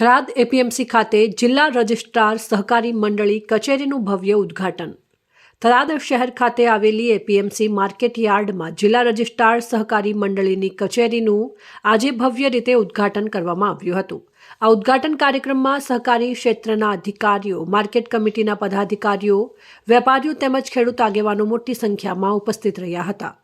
Tharad APMC ખાતે જિલ્લા registrar સહકારી મંડળી કચેરીનું ભવ્ય ઉદ્ઘાટન. થરાદ શહેર ખાતે આવેલી એપીએમસી માર્કેટ યાર્ડમાં જિલ્લા રજિસ્ટ્રાર સહકારી મંડળીની કચેરીનું આજે ભવ્ય રીતે ઉદ્ઘાટન કરવામાં આવ્યું હતું. આ ઉદ્ઘાટન કાર્યક્રમમાં સહકારી ક્ષેત્રના અધિકારીઓ, માર્કેટ કમિટીના પદાધિકારીઓ, વેપારીઓ તેમજ ખેડૂત આગેવાનો મોટી સંખ્યામાં ઉપસ્થિત રહ્યા હતા.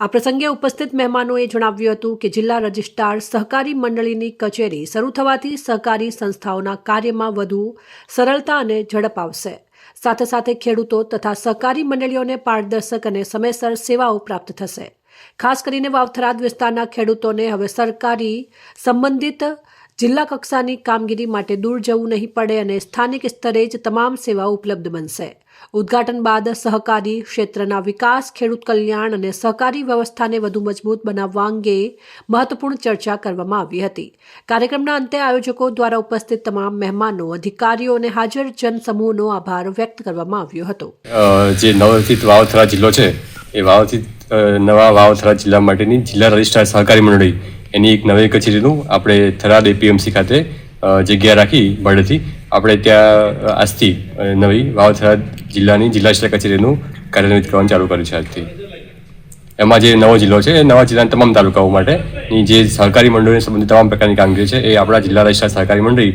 આ પ્રસંગે ઉપસ્થિત મહેમાનોએ જણાવ્યું હતું કે જિલ્લા રજિસ્ટ્રાર સહકારી મંડળીની કચેરી શરૂ થવાથી સહકારી સંસ્થાઓના કાર્યમાં વધુ સરળતા અને ઝડપ આવશે. સાથે સાથે ખેડૂતો તથા સહકારી મંડળીઓને પારદર્શક અને સમયસર સેવાઓ પ્રાપ્ત થશે. ખાસ કરીને વાવથરાદ વિસ્તારના ખેડૂતોને હવે સરકારી સંબંધિત જિલ્લા કક્ષાની કામગીરી માટે દૂર જવું નહીં પડે અને સ્થાનિક સ્તરે જ તમામ સેવાઓ ઉપલબ્ધ બનશે. ઉદ્ઘાટન બાદ સહકારી ક્ષેત્રના વિકાસ, ખેડૂત કલ્યાણ અને સહકારી વ્યવસ્થાને વધુ મજબૂત બનાવવા અંગે મહત્વપૂર્ણ ચર્ચા કરવામાં આવી હતી. કાર્યક્રમના અંતે આયોજકો દ્વારા ઉપસ્થિત તમામ મહેમાનો, અધિકારીઓ અને હાજર જનસમૂહનો આભાર વ્યક્ત કરવામાં આવ્યો હતો. જે નવરચિત વાવથરા જિલ્લો છે, એ વાવથિત નવા વાવથરા જિલ્લા માટેની જિલ્લા રજિસ્ટ્રાર સહકારી મંડળી એની એક નવી કચેરીનું આપણે થરાદ એપીએમસી ખાતે જગ્યા રાખી ભાડેથી આપણે ત્યાં આજથી નવી વાવથરા જિલ્લાની જિલ્લા શિક્ષા કચેરીનું કાર્યાન્વિત કરવાનું ચાલુ કર્યું છે આજથી. એમાં જે નવો જિલ્લો છે, એ નવા જિલ્લાના તમામ તાલુકાઓ માટેની જે સહકારી મંડળીને સંબંધિત તમામ પ્રકારની કામગીરી છે, એ આપણા જિલ્લા રજિસ્ટ્રાર સહકારી મંડળી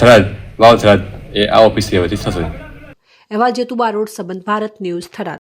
થરાદ વાવથરાદ એ આ ઓફિસથી હવેથી થશે. અહેવાલ જેતુબા રોડ, સંબંધ ભારત ન્યૂઝ થરાદ.